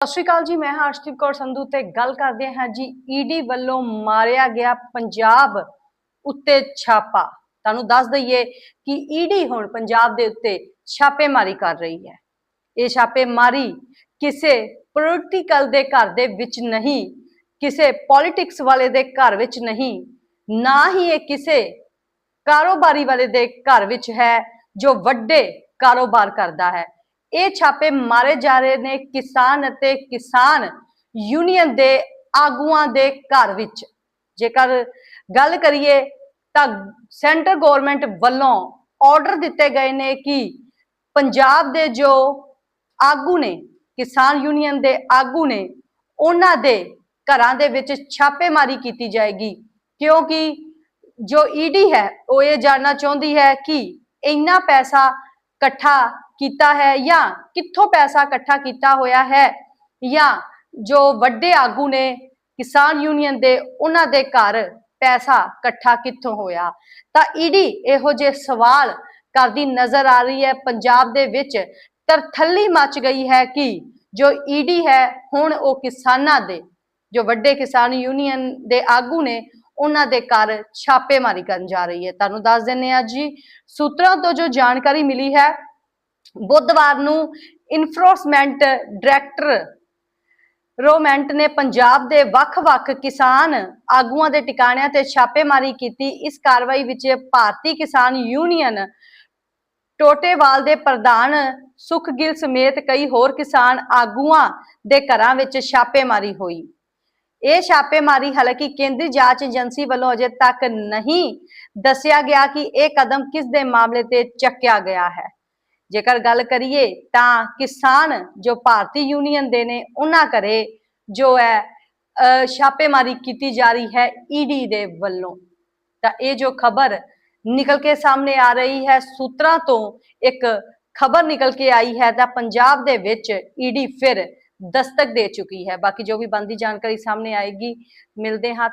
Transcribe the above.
ਸਤਿ ਸ਼੍ਰੀ ਅਕਾਲ ਜੀ, ਮੈਂ ਹਾਂ ਅਰਸ਼ਦੀਪ ਕੌਰ ਸੰਧੂ ਤੇ ਗੱਲ ਕਰਦੇ ਹਾਂ ਜੀ ਈਡੀ ਵੱਲੋਂ ਮਾਰਿਆ ਗਿਆ ਪੰਜਾਬ ਉੱਤੇ ਛਾਪਾ। ਤੁਹਾਨੂੰ ਦੱਸ ਦਈਏ ਕਿ ਈਡੀ ਹੁਣ ਪੰਜਾਬ ਦੇ ਉੱਤੇ ਛਾਪੇਮਾਰੀ ਕਰ ਰਹੀ ਹੈ। ਇਹ ਛਾਪੇਮਾਰੀ ਕਿਸੇ ਪੋਲੀਟੀਕਲ ਦੇ ਘਰ ਦੇ ਵਿੱਚ ਨਹੀਂ, ਕਿਸੇ ਪੋਲਿਟਿਕਸ ਵਾਲੇ ਦੇ ਘਰ ਵਿੱਚ ਨਹੀਂ, ਨਾ ਹੀ ਇਹ ਕਿਸੇ ਕਾਰੋਬਾਰੀ ਵਾਲੇ ਦੇ ਘਰ ਵਿੱਚ ਹੈ ਜੋ ਵੱਡੇ ਕਾਰੋਬਾਰ ਕਰਦਾ ਹੈ। ਇਹ ਛਾਪੇ ਮਾਰੇ ਜਾ ਰਹੇ ਨੇ ਕਿਸਾਨ ਅਤੇ ਕਿਸਾਨ ਯੂਨੀਅਨ ਦੇ ਆਗੂਆਂ ਦੇ ਘਰ ਵਿੱਚ। ਜੇਕਰ ਗੱਲ ਕਰੀਏ ਤਾਂ ਸੈਂਟਰ ਗਵਰਨਮੈਂਟ ਵੱਲੋਂ ਆਰਡਰ ਦਿੱਤੇ ਗਏ ਨੇ ਕਿ ਪੰਜਾਬ ਦੇ ਜੋ ਆਗੂ ਨੇ, ਕਿਸਾਨ ਯੂਨੀਅਨ ਦੇ ਆਗੂ ਨੇ, ਉਹਨਾਂ ਦੇ ਘਰਾਂ ਦੇ ਵਿੱਚ ਛਾਪੇਮਾਰੀ ਕੀਤੀ ਜਾਏਗੀ। ਕਿਉਂਕਿ ਜੋ ਈਡੀ ਹੈ, ਉਹ ਇਹ ਜਾਣਨਾ ਚਾਹੁੰਦੀ ਹੈ ਕਿ ਇੰਨਾ ਪੈਸਾ ਇਕੱਠਾ ਕੀਤਾ ਹੈ ਜਾਂ ਕਿੱਥੋਂ ਪੈਸਾ ਇਕੱਠਾ ਕੀਤਾ ਹੋਇਆ ਹੈ ਜਾਂ ਜੋ ਵੱਡੇ ਆਗੂ ਨੇ ਕਿਸਾਨ ਯੂਨੀਅਨ ਦੇ ਉਹਨਾਂ ਦੇ ਘਰ ਪੈਸਾ ਇਕੱਠਾ ਕਿੱਥੋਂ ਹੋਇਆ? ਤਾਂ ਈਡੀ ਇਹੋ ਜਿਹੇ ਸਵਾਲ ਕਰਦੀ ਨਜ਼ਰ ਆ ਰਹੀ ਹੈ। ਪੰਜਾਬ ਦੇ ਵਿੱਚ ਤਰਥੱਲੀ ਮਚ ਗਈ ਹੈ ਕਿ ਜੋ ਈਡੀ ਹੈ, ਹੁਣ ਉਹ ਕਿਸਾਨਾਂ ਦੇ, ਜੋ ਵੱਡੇ ਕਿਸਾਨ ਯੂਨੀਅਨ ਦੇ ਆਗੂ ਨੇ, ਉਹਨਾਂ ਦੇ ਘਰ ਛਾਪੇਮਾਰੀ ਕਰਨ ਜਾ ਰਹੀ ਹੈ। ਤੁਹਾਨੂੰ ਦੱਸ ਦਿੰਨੇ ਆ ਜੀ। ਸੂਤਰਾਂ ਤੋਂ ਜੋ ਜਾਣਕਾਰੀ ਮਿਲੀ ਹੈ ਬੁੱਧਵਾਰ ਨੂੰ ਇਨਫੋਰਸਮੈਂਟ ਡਾਇਰੈਕਟਰ ਰੋਮੈਂਟ ਨੇ ਪੰਜਾਬ ਦੇ ਵੱਖ-ਵੱਖ ਕਿਸਾਨ ਆਗੂਆਂ ਦੇ ਟਿਕਾਣਿਆਂ ਤੇ ਛਾਪੇਮਾਰੀ ਕੀਤੀ। ਇਸ ਕਾਰਵਾਈ ਵਿੱਚ ਭਾਰਤੀ ਕਿਸਾਨ ਯੂਨੀਅਨ ਟੋਟੇਵਾਲ ਦੇ ਪ੍ਰਧਾਨ ਸੁਖਗਿੱਲ ਸਮੇਤ ਕਈ ਹੋਰ ਕਿਸਾਨ ਆਗੂਆਂ ਦੇ ਘਰਾਂ ਵਿੱਚ ਛਾਪੇਮਾਰੀ ਹੋਈ। ਇਹ ਛਾਪੇਮਾਰੀ ਹਾਲਾਂਕਿ ਕੇਂਦਰੀ ਜਾਂਚ ਏਜੰਸੀ ਵੱਲੋਂ ਅਜੇ ਤੱਕ ਨਹੀਂ ਦੱਸਿਆ ਗਿਆ ਕਿ ਇਹ ਕਦਮ ਕਿਸ ਦੇ ਮਾਮਲੇ ਤੇ ਚੱਕਿਆ ਗਿਆ ਹੈ। ਜੇਕਰ ਗੱਲ ਕਰੀਏ ਤਾਂ ਕਿਸਾਨ ਜੋ ਭਾਰਤੀ ਯੂਨੀਅਨ ਦੇ ਨੇ, ਉਹਨਾਂ ਘਰੇ ਜੋ ਹੈ ਛਾਪੇਮਾਰੀ ਕੀਤੀ ਜਾ ਰਹੀ ਹੈ ਈਡੀ ਦੇ ਵੱਲੋਂ। ਤਾਂ ਇਹ ਜੋ ਖਬਰ ਨਿਕਲ ਕੇ ਸਾਹਮਣੇ ਆ ਰਹੀ ਹੈ, ਸੂਤਰਾਂ ਤੋਂ ਇੱਕ ਖਬਰ ਨਿਕਲ ਕੇ ਆਈ ਹੈ ਤਾਂ ਪੰਜਾਬ ਦੇ ਵਿੱਚ ਈਡੀ ਫਿਰ ਦਸਤਕ ਦੇ ਚੁੱਕੀ ਹੈ। ਬਾਕੀ ਜੋ ਵੀ ਬੰਦੀ ਜਾਣਕਾਰੀ ਸਾਹਮਣੇ ਆਏਗੀ, ਮਿਲਦੇ ਹਾਂ